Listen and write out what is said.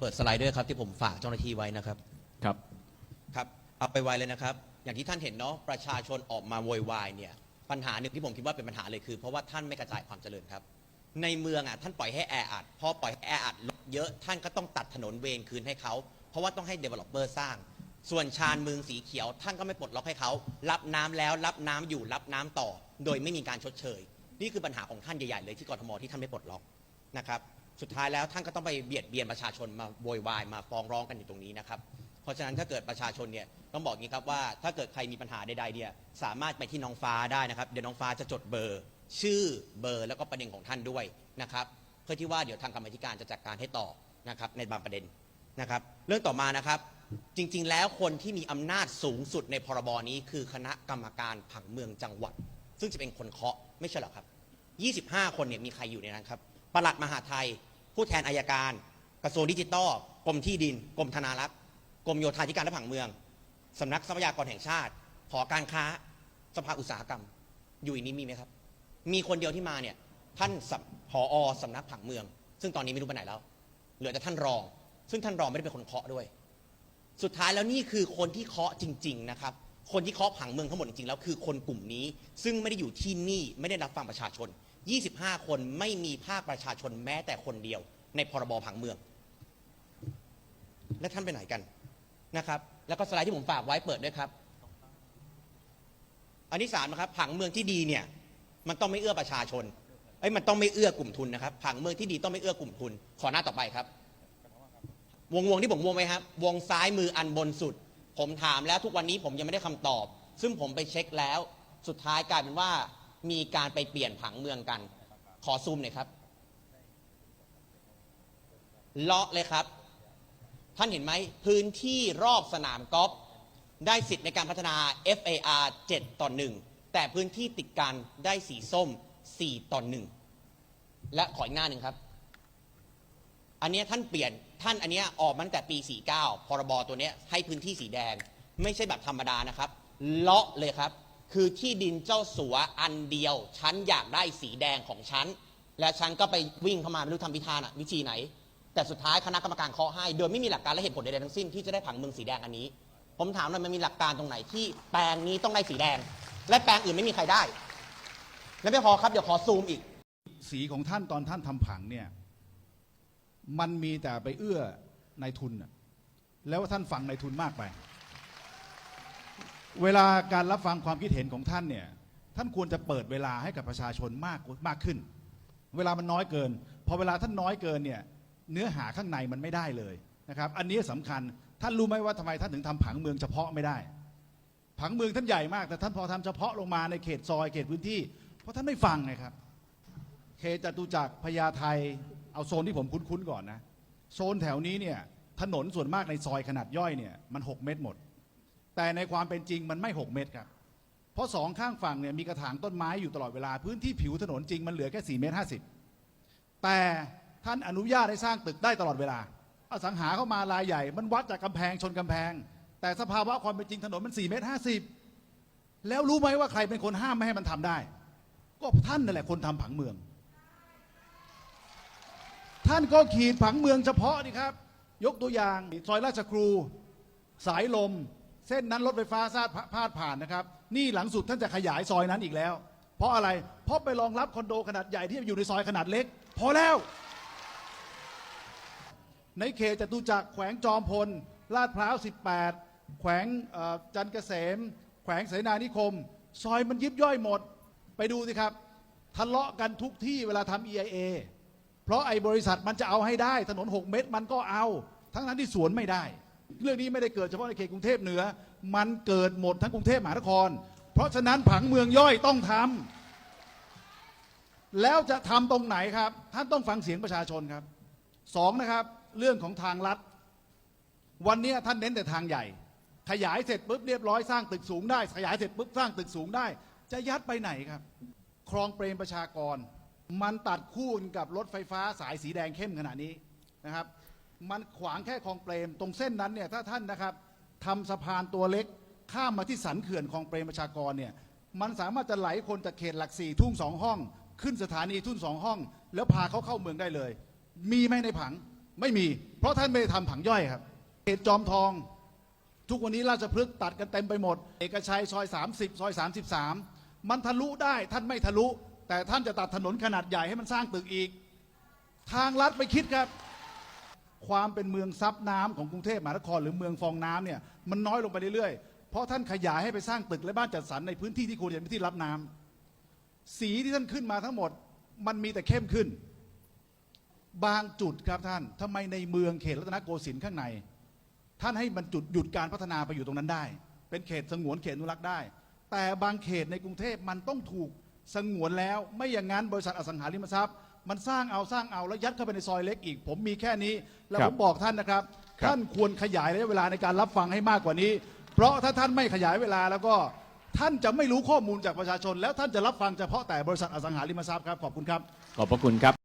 เปิดสไลด์ด้วยครับที่ผมฝากเจ้าหน้าที่ไว้นะครับ ครับ ครับ เอาไปไวเลยนะครับ อย่างที่ท่านเห็นเนาะประชาชนออกมาโวยวายเนี่ยปัญหาหนึ่งที่ผมคิดว่าเป็นปัญหาเลยคือ เพราะว่าท่านไม่กระจายความเจริญครับ ในเมืองอะท่านปล่อยให้แออัดพอปล่อยให้แออัดรถเยอะท่านก็ต้องตัดถนนเวรคืนให้เขาเพราะว่าต้องให้ developer สร้าง ส่วนชานเมืองสีเขียว ท่านก็ไม่ปลดล็อกให้เขารับน้ำแล้วรับน้ำอยู่รับน้ำต่อ โดยไม่มีการชดเชย นี่คือปัญหาของท่านใหญ่ๆเลยที่กรทมที่ท่านไม่ปลดล็อกนะครับ สุดท้ายแล้วท่านก็ต้องไปเบียดเบียนประชาชนมาโวยวายมาฟ้องร้องกันอยู่ตรงนี้นะครับ เพราะฉะนั้นถ้าเกิดประชาชนเนี่ยต้องบอกอย่างนี้ครับว่าถ้าเกิดใครมีปัญหาใดๆเนี่ยสามารถไปที่น้องฟ้าได้นะครับ เดี๋ยวน้องฟ้าจะจดเบอร์ ชื่อเบอร์แล้วก็ประเด็นของท่านด้วยนะครับ เพื่อที่ว่าเดี๋ยวทางกรรมธิการจะจัดการให้ต่อนะครับในบางประเด็นนะครับ เรื่องต่อมานะครับจริง ๆ แล้วคนที่มีอำนาจสูงสุดในพรบนี้ คือคณะกรรมการผังเมืองจังหวัด ซึ่งจะเป็นคนเคาะไม่ใช่หรอครับ 25 คนเนี่ยมีใครอยู่ในนั้นครับปลัดมหาไทย ผู้แทนอายการ กระทรวงดิจิทัลกรมที่ดิน กรมธนารักษ์กรมโยธาธิการและผังเมืองสำนักทรัพยากรแห่งชาติหอการค้าสภาอุตสาหกรรม อยู่ในนี้มีไหมครับ มีคนเดียวที่มาเนี่ยท่านสำผอสำนักผังเมือง ซึ่งตอนนี้ไม่รู้ไปไหนแล้ว เหลือแต่ท่านรอง ซึ่งท่านรองไม่ได้เป็นคนเคาะด้วย สุดท้ายแล้วนี่คือคนที่เคาะจริง ๆ นะครับ คนที่เคาะผังเมืองทั้งหมดจริงๆแล้วคือคนกลุ่มนี้ ซึ่งไม่ได้อยู่ที่นี่ไม่ได้รับฟังประชาชน 25 คนไม่มีภาคประชาชนแม้แต่คนเดียว ในพรบผังเมือง และท่านไปไหนกันนะครับ แล้วก็สไลด์ที่ผมฝากไว้เปิดด้วยครับ อันที่สามนะครับ ผังเมืองที่ดีเนี่ยมันต้องไม่เอื้อประชาชนเอ้ยมันต้องไม่เอื้อกลุ่มทุนนะครับ ผังเมืองที่ดีต้องไม่เอื้อกลุ่มทุน ขอหน้าต่อไปครับ วงวงที่ผมวงไว้ครับ วงซ้ายมืออันบนสุด ผมถามแล้วทุกวันนี้ผมยังไม่ได้คำตอบ ซึ่งผมไปเช็คแล้ว สุดท้ายกลายเป็นว่า มีการไปเปลี่ยนผังเมืองกัน ขอซูมหน่อยครับเลาะเลยครับ ท่านเห็นไหมพื้นที่รอบสนามกอล์ฟได้สิทธิ์ในการพัฒนา FAR 7 ต่อ 1 แต่พื้นที่ติดกันได้สีส้ม 4 ต่อ 1 และขออีกหน้าหนึ่งครับ อันนี้ท่านเปลี่ยนท่านอันนี้ออกมาตั้งแต่ปี 49 พรบตัวนี้ให้พื้นที่สีแดง ไม่ใช่แบบธรรมดานะครับ เลาะเลยครับ คือที่ดินเจ้าสัวอันเดียว ฉันอยากได้สีแดงของฉัน และฉันก็ไปวิ่งเข้ามาไม่รู้ทำวิธานะวิธีไหน แต่สุดท้ายคณะกรรมการเคาะให้ โดยไม่มีหลักการและเหตุผลใดๆทั้งสิ้นที่จะได้ผังเมืองสีแดงอันนี้ ผมถามหน่อยมันมีหลักการตรงไหนที่แปลงนี้ต้องได้สีแดง และแปลงอื่นไม่มีใครได้ และไม่พอครับเดี๋ยวขอซูมอีก สีของท่านตอนท่านทำผังเนี่ย มันมีแต่ไปเอื้อนายทุน แล้วท่านฟังนายทุนมากไป เวลาการรับฟังความคิดเห็นของท่านเนี่ย ท่านควรจะเปิดเวลาให้กับประชาชนมากมากขึ้น เวลามันน้อยเกิน พอเวลาท่านน้อยเกินเนี่ย เนื้อหาข้างในมันไม่ได้เลยนะครับ อันนี้สำคัญ ท่านรู้ไหมว่าทำไมท่านถึงทำผังเมืองเฉพาะไม่ได้ ผังเมืองท่านใหญ่มาก แต่ท่านพอทำเฉพาะลงมาในเขตซอยเขตพื้นที่ เพราะท่านไม่ฟังไงครับ เขตจตุจักรพญาไท เอาโซนที่ผมคุ้นๆก่อนนะ โซนแถวนี้เนี่ยถนนส่วนมากในซอยขนาดย่อยเนี่ยมัน 6 เมตรหมด แต่ในความเป็นจริงมันไม่ 6 เมตรครับเพราะสองข้างฝั่งเนี่ยมีกระถางต้นไม้อยู่ตลอดเวลาพื้นที่ผิวถนนจริงมันเหลือแค่4เมตร50 แต่ท่านอนุญาตให้สร้างตึกได้ตลอดเวลาอสังหาเข้ามารายใหญ่ มันวัดจากกำแพงชนกำแพง แต่สภาวะความเป็นจริงถนนมัน4เมตร50 แล้วรู้ไหมว่าใครเป็นคนห้ามไม่ให้มันทำได้ ก็ท่านนั่นแหละคนทำผังเมือง ท่านก็ขีดผังเมืองเฉพาะนี่ครับ ยกตัวอย่างซอยราชครู สายลม เส้นนั้นรถไฟฟ้าซาดพาดผ่านนะครับ นี่หลังสุดท่านจะขยายซอยนั้นอีกแล้ว เพราะอะไร เพราะไปรองรับคอนโดขนาดใหญ่ที่อยู่ในซอยขนาดเล็ก พอแล้ว ในเขตจตุจักรแขวงจอมพล ลาดพร้าว 18 แขวงจันเกษม แขวงเสนานิคม ซอยมันยิบย่อยหมด ไปดูสิครับ ทะเลาะกันทุกที่เวลาทำ EIA เพราะไอ้บริษัทมันจะเอาให้ได้ ถนน 6 เมตรมันก็เอา ทั้งนั้นที่สวนไม่ได้ เรื่องนี้ไม่ได้เกิดเฉพาะในเขตกรุงเทพเหนือ มันเกิดหมดทั้งกรุงเทพมหานคร เพราะฉะนั้นผังเมืองย่อยต้องทำแล้วจะทำตรงไหนครับ ท่านต้องฟังเสียงประชาชนครับสองนะครับ เรื่องของทางลัด วันนี้ท่านเน้นแต่ทางใหญ่ ขยายเสร็จปุ๊บเรียบร้อยสร้างตึกสูงได้ ขยายเสร็จปุ๊บสร้างตึกสูงได้ จะยัดไปไหนครับ คลองเปรมประชากร มันตัดคู่กับรถไฟฟ้าสายสีแดงเข้มขนาดนี้นะครับ มันขวางแค่คลองเปรม ตรงเส้นนั้นเนี่ยถ้าท่านนะครับทำสะพานตัวเล็กข้ามมาที่สันเขื่อนคลองเปรมประชากรเนี่ยมันสามารถจะไหลคนจากเขตหลักสี่ทุ่งสองห้อง ขึ้นสถานีทุ่งสองห้อง แล้วพาเขาเข้าเมืองได้เลย มีไหมในผังไม่มี เพราะท่านไม่ได้ทำผังย่อยครับเขตจอมทอง ทุกวันนี้ราชพฤกษ์ตัดกันเต็มไปหมด เอกชัยซอย 30 ซอย 33 มันทะลุได้ท่านไม่ทะลุ แต่ท่านจะตัดถนนขนาดใหญ่ให้มันสร้างตึกอีก ทางรัฐไปคิดครับ ความเป็นเมืองซับน้ำของกรุงเทพมหานครหรือเมืองฟองน้ำเนี่ยมันน้อยลงไปเรื่อยๆ เพราะท่านขยายให้ไปสร้างตึกและบ้านจัดสรรในพื้นที่ที่ควรจะเป็นที่รับน้ำสีที่ท่านขึ้นมาทั้งหมด มันมีแต่เข้มขึ้น บางจุดครับท่านทำไมในเมืองเขตรัตนโกสินทร์ข้างใน ท่านให้มันจุดหยุดการพัฒนาไปอยู่ตรงนั้นได้ เป็นเขตสงวนเขตอนุรักษ์ได้ แต่บางเขตในกรุงเทพมันต้องถูก สงวนแล้ว ไม่อย่างนั้นบริษัทอสังหาริมทรัพย์ มันสร้างเอาสร้างเอาแล้วยัดเข้าไปในซอยเล็กอีก ผมมีแค่นี้ แล้วครัผบมบอกท่านนะครับ ครับ ท่านควรขยายระยะเวลาในการรับฟังให้มากกว่านี้ เพราะถ้าท่านไม่ขยายเวลาแล้วก็ท่านจะไม่รู้ข้อมูลจากประชาชน แล้วท่านจะรับฟังเฉพาะแต่บริษัทอสังหาริมทรัพย์ครับขอบคุณครับ ขอบพระคุณครับ